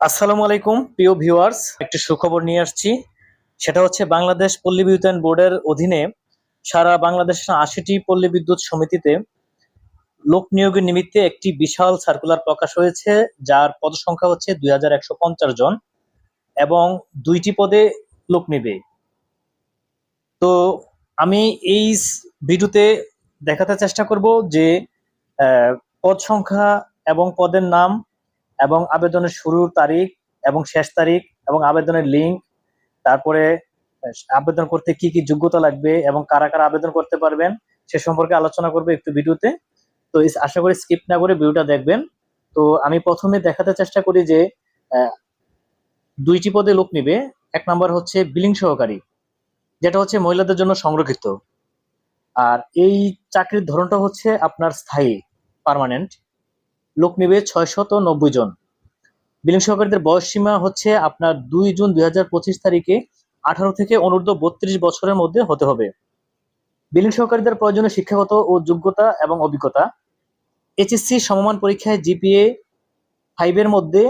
আসসালামু আলাইকুম, প্রিয় ভিউয়ার্স। একটি সুখবর নিয়ে আসছি। সেটা হচ্ছে বাংলাদেশ পল্লী বিদ্যুতায়ন বোর্ডের অধীনে সারা বাংলাদেশের আশিটি পল্লী বিদ্যুৎ সমিতিতে লোক নিয়োগের নিমিত্তে একটি বিশাল সার্কুলার প্রকাশ হয়েছে, যার পদ সংখ্যা হচ্ছে দুই হাজার একশো পঞ্চাশ জন এবং দুইটি পদে লোক নেবে। তো আমি এই ভিডিওতে দেখাতে চেষ্টা করব যে পদ সংখ্যা এবং পদের নাম এবং আবেদনের শুরুর তারিখ এবং শেষ তারিখ এবং আবেদনের লিঙ্ক তারপরে আবেদন করতে কি কি যোগ্যতা লাগবে এবং কারা কারা আবেদন করতে পারবেন সে সম্পর্কে আলোচনা করবে একটু ভিডিওতে। তো আশা করি স্কিপ না করে ভিডিওটা দেখবেন। তো আমি প্রথমে দেখাতে চেষ্টা করি যে দুইটি পদে লোক নিবে। এক নাম্বার হচ্ছে বিলিং সহকারী, যেটা হচ্ছে মহিলাদের জন্য সংরক্ষিত। আর এই চাকরির ধরনটা হচ্ছে আপনার স্থায়ী পার্মানেন্ট লোক নিবে ছয়শত নব্বই জন। বিলিং সহকারীদের বয়স সীমা হচ্ছে আপনার দুই জুন দুই হাজার পঁচিশ তারিখে আঠারো থেকে অনূর্ধ্ব বত্রিশ বছরের মধ্যে হতে হবে। বিলিং সহকারীদের প্রয়োজনীয় শিক্ষাগত ও যোগ্যতা এবং অভিজ্ঞতা। এইচএসসি সমমান পরীক্ষায় জিপিএ ফাইভের মধ্যে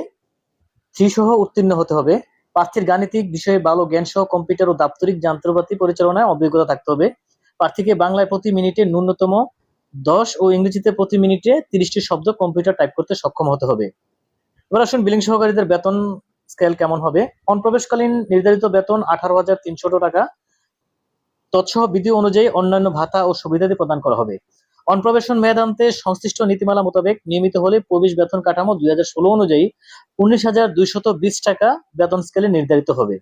থ্রি সহ উত্তীর্ণ হতে হবে। প্রার্থীর গাণিতিক বিষয়ে ভালো জ্ঞান সহ কম্পিউটার ও দাপ্তরিক যন্ত্রপাতি পরিচালনায় অভিজ্ঞতা থাকতে হবে। প্রার্থীকে বাংলায় প্রতি মিনিটে ন্যূনতম দশ ও ইংরেজিতে প্রতি মিনিটে তিরিশটি শব্দ কম্পিউটার টাইপ করতে সক্ষম হতে হবে। এবার আসুন বিলিং সহকারীদের বেতন স্কেল কেমন হবে? অনপ্রবেশকালীন নির্ধারিত বেতন আঠারো হাজার তিনশো টাকা। তৎসহ বিধি অনুযায়ী অন্যান্য ভাতা ও সুবিধাদি প্রদান করা হবে। অনপ্রবেশন মেয়াদান্তে সংশ্লিষ্ট নীতিমালা মোতাবেক নিয়মিত হলে প্রবেশ বেতন কাঠামো দুই হাজার ষোলো অনুযায়ী উনিশ হাজার দুইশত বিশ টাকা বেতন স্কেলে নির্ধারিত হবে।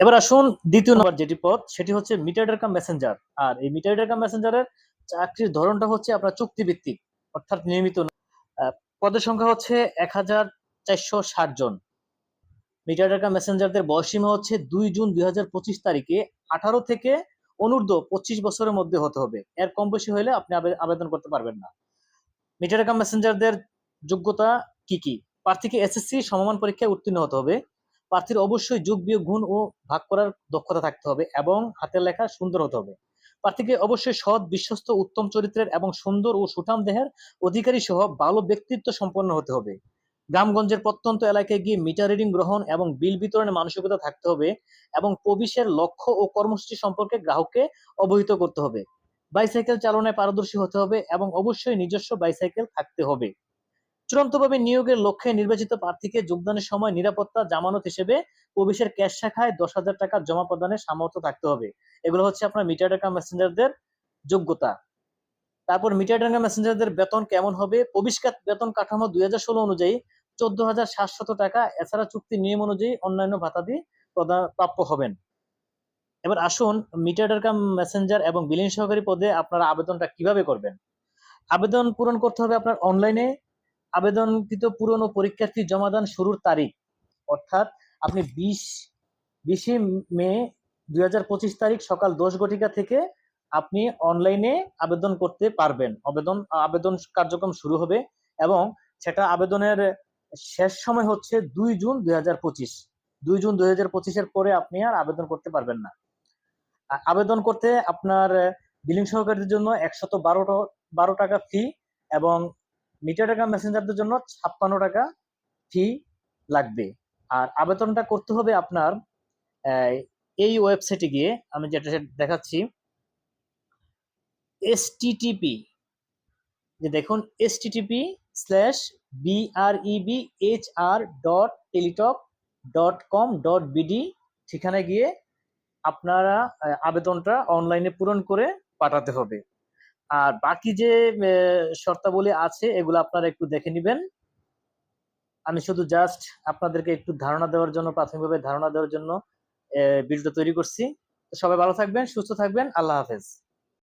এবার আসুন দ্বিতীয় নম্বর যেটি পদ সেটি হচ্ছে মিটার ডাকা মেসেঞ্জার আর এই মিটার ডাকা মেসেঞ্জারের চাকরির ধরনটা হচ্ছে আপনার চুক্তিভিত্তিক, অর্থাৎ নিয়মিত পদের সংখ্যা হচ্ছে এক হাজার চারশো ষাট জন। মিটার ডাকা মেসেঞ্জারদের বয়সীমা হচ্ছে দুই জুন দুই হাজার পঁচিশ তারিখে আঠারো থেকে অনূর্ধ্ব পঁচিশ বছরের মধ্যে হতে হবে। এর কম বেশি হলে আপনি আবেদন করতে পারবেন না। মিটার ডাকা মেসেঞ্জারদের যোগ্যতা কি কি? প্রার্থীকে এসএসসি সমমান পরীক্ষায় উত্তীর্ণ হতে হবে। প্রার্থীর অবশ্যই যোগ বিয়োগ গুণ ও ভাগ করার দক্ষতা থাকতে হবে এবং হাতের লেখা সুন্দর হতে হবে। প্রার্থীকে অবশ্যই সৎ, বিশ্বস্ত, উত্তম চরিত্রের এবং সুন্দর ও সুঠাম দেহের অধিকারী সহ ভালো ব্যক্তিত্ব সম্পন্ন হতে হবে। গ্রামগঞ্জের প্রত্যন্ত এলাকায় গিয়ে মিটার রিডিং গ্রহণ এবং বিল বিতরণের মানসিকতা থাকতে হবে এবং প্রবিশের লক্ষ্য ও কর্মসূচি সম্পর্কে গ্রাহককে অবহিত করতে হবে। বাইসাইকেল চালনায় পারদর্শী হতে হবে এবং অবশ্যই নিজস্ব বাইসাইকেল থাকতে হবে। চূড়ান্তভাবে নিয়োগের লক্ষ্যে নির্বাচিত প্রার্থীকে যোগদানের সময় নিরাপত্তা, জামানত হিসেবে প্রবেশের ক্যাশ শাখায় দশ হাজার টাকা জমা প্রদানের সামর্থ্য থাকতে হবে। এগুলো হচ্ছে আপনার মিটার টাকা মেসেঞ্জারদের যোগ্যতা। তারপর মিটার টাকা মেসেঞ্জারদের বেতন কেমন হবে? প্রবেশকার বেতন কাঠামো দুই হাজার ষোলো অনুযায়ী চোদ্দ হাজার সাতশত টাকা। এছাড়া চুক্তি নিয়ম অনুযায়ী অন্যান্য ভাতাদি প্রদান প্রাপ্য হবেন। এবার আসুন মিটার টাকা মেসেঞ্জার এবং বিলিং সহকারী পদে আপনারা আবেদনটা কীভাবে করবেন? আবেদন পূরণ করতে হবে আপনার অনলাইনে আবেদনকৃত পূরণ ও পরীক্ষার্থী জমাদান শুরুর তারিখ, অর্থাৎ আপনি বিশ, বিশে মে দুই হাজার পঁচিশ তারিখ সকাল দশ ঘটিকা থেকে আপনি অনলাইনে আবেদন করতে পারবেন। আবেদন আবেদন কার্যক্রম শুরু হবে এবং সেটা আবেদনের শেষ সময় হচ্ছে দুই জুন দুই দুই জুন দুই পঁচিশের পরে আপনি আর আবেদন করতে পারবেন না। আবেদন করতে আপনার বিলিং সহকারীদের জন্য একশত বারো বারো টাকা ফি এবং মিটার টাকা মেসেঞ্জারদের জন্য ছাপ্পান্ন টাকা ফি লাগবে। আর আবেদনটা করতে হবে আপনার এই ওয়েবসাইটে গিয়ে আমি যেটা দেখাচ্ছি এসটিটিপি যে দেখুন STTP slash BREB H R dot Teletalk dot com dot BD সেখানে গিয়ে আপনারা আবেদনটা অনলাইনে পূরণ করে পাঠাতে হবে। আর বাকি যে শর্তাবলী আছে, এগুলো আপনারা একটু দেখে নেবেন। আমি শুধু জাস্ট আপনাদেরকে একটু ধারণা দেওয়ার জন্য, প্রাথমিকভাবে ধারণা দেওয়ার জন্য ভিডিওটা তৈরি করছি। সবাই ভালো থাকবেন, সুস্থ থাকবেন, আল্লাহ হাফেজ।